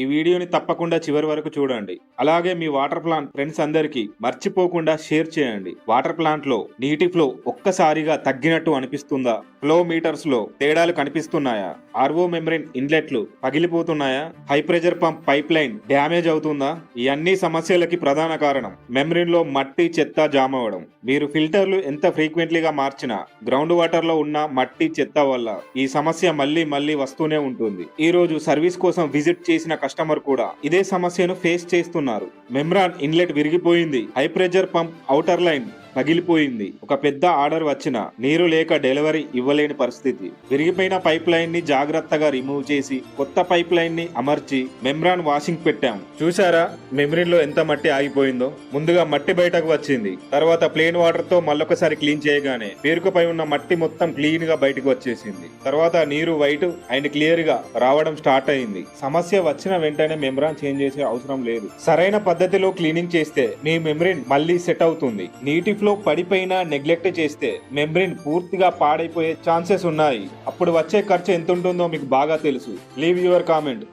ఈ వీడియోని తప్పకుండా చివరి వరకు చూడండి. అలాగే మీ వాటర్ ప్లాంట్ ఫ్రెండ్స్ అందరికీ మర్చిపోకుండా షేర్ చేయండి. వాటర్ ప్లాంట్లో నీటి ఫ్లో ఒక్కసారిగా తగ్గినట్టు అనిపిస్తుందా? ఫ్లో మీటర్స్లో తేడాలు కనిపిస్తున్నాయా? ఆర్వో మెమరీన్ ఇన్లెట్లు పగిలిపోతున్నాయా? High pressure pump pipe line damage అవుతుందా? ఈ అన్ని సమస్యలకి ప్రధాన కారణం మెమ్బ్రెయిన్లో మట్టి చెత్త జామ అవ్వడం. మీరు ఫిల్టర్లు ఎంత ఫ్రీక్వెంట్లీగా మార్చినా గ్రౌండ్ వాటర్లో ఉన్న మట్టి చెత్త వల్ల ఈ సమస్య మళ్ళీ మళ్ళీ వస్తూనే ఉంటుంది. ఈ రోజు సర్వీస్ కోసం విజిట్ చేసిన కస్టమర్ కూడా ఇదే సమస్యను ఫేస్ చేస్తున్నారు. మెమ్రాన్ ఇన్లెట్ విరిగిపోయింది. High pressure pump outer line పగిలిపోయింది. ఒక పెద్ద ఆర్డర్ వచ్చిన నీరు లేక డెలివరీ ఇవ్వలేని పరిస్థితి. విరిగిపోయిన పైప్ లైన్ని జాగ్రత్తగా రిమూవ్ చేసి కొత్త పైప్ లైన్ని అమర్చి మెమ్రాన్ వాషింగ్ పెట్టాం. చూసారా మెమరీన్లో ఎంత మట్టి ఆగిపోయిందో? ముందుగా మట్టి బయటకు వచ్చింది. తర్వాత ప్లేన్ వాటర్తో మళ్ళొకసారి క్లీన్ చేయగానే పేరుకుపై ఉన్న మట్టి మొత్తం క్లీన్గా బయటకు వచ్చేసింది. తర్వాత నీరు వైట్ అండ్ క్లియర్గా రావడం స్టార్ట్ అయింది. సమస్య వచ్చిన వెంటనే మెమ్రాన్ చేంజ్ చేసే అవసరం లేదు. సరైన పద్ధతిలో క్లీనింగ్ చేస్తే మీ మెమరీన్ మళ్ళీ సెట్ అవుతుంది. నీటి ఫ్లో పడిపోయినా నెగ్లెక్ట్ చేస్తే మెంబ్రెయిన్ పూర్తిగా పాడైపోయే ఛాన్సెస్ ఉన్నాయి. అప్పుడు వచ్చే ఖర్చు ఎంత ఉంటుందో మీకు బాగా తెలుసు. Leave your comment.